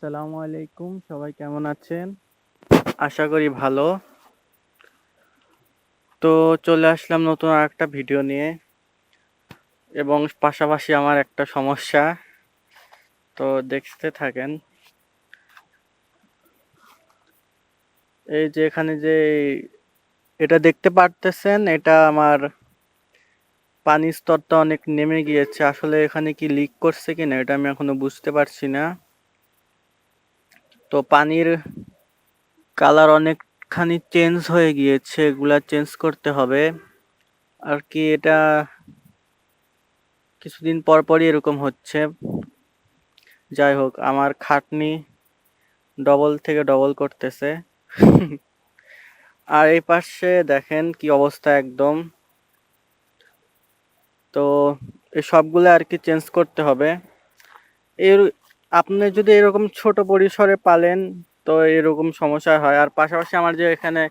আসসালামু আলাইকুম, সবাই কেমন আছেন? আশা করি ভালো। তো চলে আসলাম নতুন একটা ভিডিও নিয়ে। এবং পাশাপাশি আমার একটা সমস্যা, তো দেখতে থাকেন। এই যে এখানে যে এটা দেখতে পারতেছেন, এটা আমার পানির স্তরটা অনেক নেমে গিয়েছে। আসলে এখানে কি লিক করছে কিনা, এটা আমি এখনও বুঝতে পারছি না। তো পানির কালার অনেকখানি চেঞ্জ হয়ে গিয়েছে, এগুলা চেঞ্জ করতে হবে। আর কি এটা কিছুদিন পর পরই এরকম হচ্ছে। যাই হোক, আমার খাটনি ডবল থেকে ডবল করতেছে। আর এই পাশে দেখেন কি অবস্থা একদম। তো এই সবগুলো আর কি চেঞ্জ করতে হবে। এর আপনি যদি এরকম ছোট পরিসরে পালেন, তো এরকম সমস্যা হয়। আর পাশাপাশি আমার যে এখানে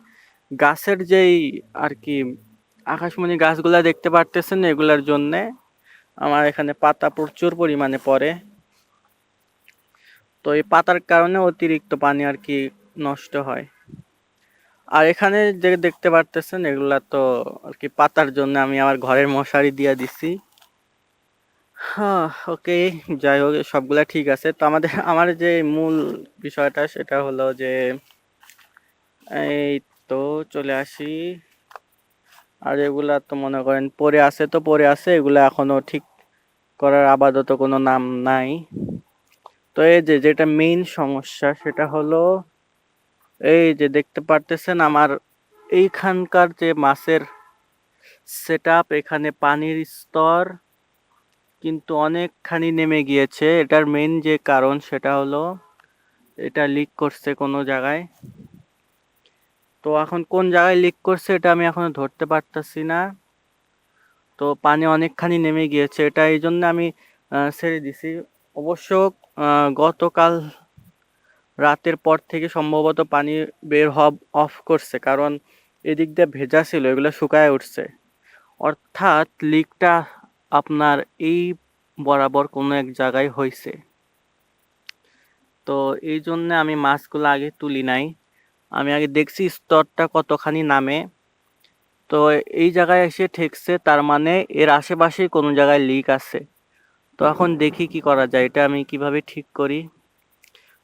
গাছের যেই আর কি আকাশমণি গাছগুলা দেখতে পারতেছেন, এগুলার জন্যে আমার এখানে পাতা প্রচুর পরিমাণে পড়ে। তো এই পাতার কারণে অতিরিক্ত পানি আর কি নষ্ট হয়। আর এখানে যে দেখতে পারতেছেন, এগুলা তো আর কি পাতার জন্য আমি আমার ঘরের মশারি দিয়ে দিছি। হ্যাঁ ওকে যাই হোক, সবগুলা ঠিক আছে। তো আমাদের, আমার যে মূল বিষয়টা সেটা হলো যে, এই তো চলে আসি। আর এগুলা তো মনে করেন পরে আছে তো পরে আছে, এগুলা এখনও ঠিক করার আপাতত কোনো নাম নাই। তো এই যে, যেটা মেইন সমস্যা সেটা হলো, এই যে দেখতে পারতেছেন আমার এইখানকার যে মাছের সেট এখানে পানির স্তর কিন্তু অনেকখানি নেমে গিয়েছে। এটার মেইন যে কারণ সেটা হলো, এটা লিক করছে কোনো জায়গায়। তো এখন কোন জায়গায় লিক করছে এটা আমি এখনও ধরতে পারতাছি না। তো পানি অনেকখানি নেমে গিয়েছে। এটা এই জন্য আমি ছেড়ে দিছি। অবশ্য গতকাল রাতের পর থেকে সম্ভবত পানি বের হব অফ করছে, কারণ এদিক দিয়ে ভেজা ছিল, এগুলো শুকায় উঠছে। অর্থাৎ লিকটা আপনার এই বরাবর কোনো এক জায়গায় হয়েছে তো এই জন্য আমি মাছগুলো আগে তুলি নাই। আমি আগে দেখছি স্তরটা কতখানি নামে। তো এই জায়গায় এসে ঠেকছে, তার মানে এর আশেপাশে কোনো জায়গায় লিক আছে। তো এখন দেখি কি করা যায়, এটা আমি কীভাবে ঠিক করি?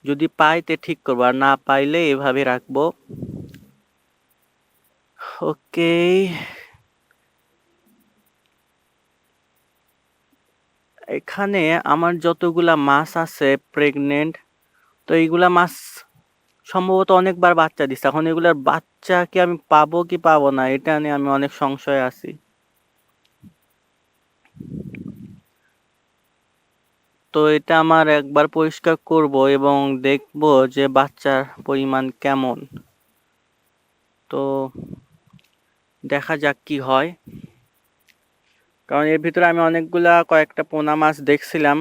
যদি পাই তে ঠিক করব, আর না পাইলে এভাবে রাখব। ওকে এখানে আমার যতগুলা মাছ আছে প্রেগনেন্ট তো এইগুলা মাছ সম্ভবত অনেকবার বাচ্চা দিচ্ছে এখন এগুলার বাচ্চা কি আমি পাবো কি পাবো না, এটা নিয়ে আমি অনেক সংশয়ে আছি। তো এটা আমার একবার পরিষ্কার করব এবং দেখব যে বাচ্চার পরিমাণ কেমন। তো দেখা যাক কি হয়। কারণ এর ভিতরে আমি অনেকগুলা কয়েকটা পোনা মাছ দেখছিলাম।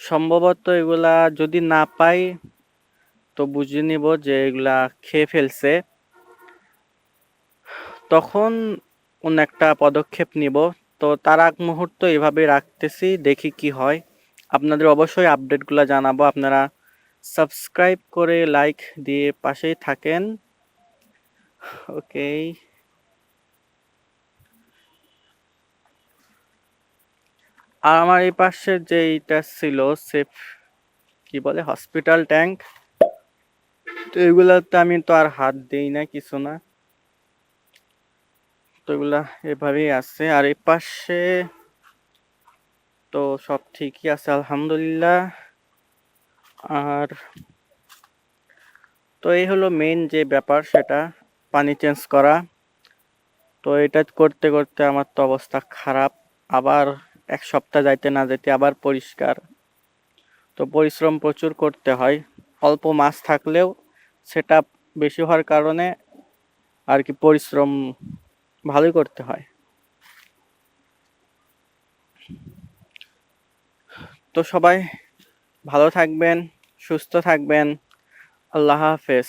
সম্ভবত এগুলা যদি না পাই, তো বুঝে নিব যে এগুলা খেয়ে ফেলছে। তখন কোন একটা পদক্ষেপ নিব। তো তার আগ মুহূর্ত এভাবে রাখতেছি, দেখি কি হয়। আপনাদের অবশ্যই আপডেটগুলো জানাব। আপনারা সাবস্ক্রাইব করে লাইক দিয়ে পাশেই থাকেন। ওকে। আর আমার এই পাশে যে এইটা ছিল সেফ, কি বলে, হসপিটাল ট্যাঙ্ক। তো এগুলাতে আমি তো আর হাত দিই না, কিছু না। তো এগুলা এভাবেই আছে। আর এই পাশে তো সব ঠিকই আছে, আলহামদুলিল্লাহ। আর তো এই হলো মেন যে ব্যাপার, সেটা পানি চেঞ্জ করা। তো এটা করতে করতে আমার তো অবস্থা খারাপ। আবার এক সপ্তাহ যাইতে না যেতে আবার পরিষ্কার। তো পরিশ্রম প্রচুর করতে হয়। অল্প মাছ থাকলেও সেটা বেশি হওয়ার কারণে আর কি পরিশ্রম ভালোই করতে হয়। তো সবাই ভালো থাকবেন, সুস্থ থাকবেন। আল্লাহ হাফেজ।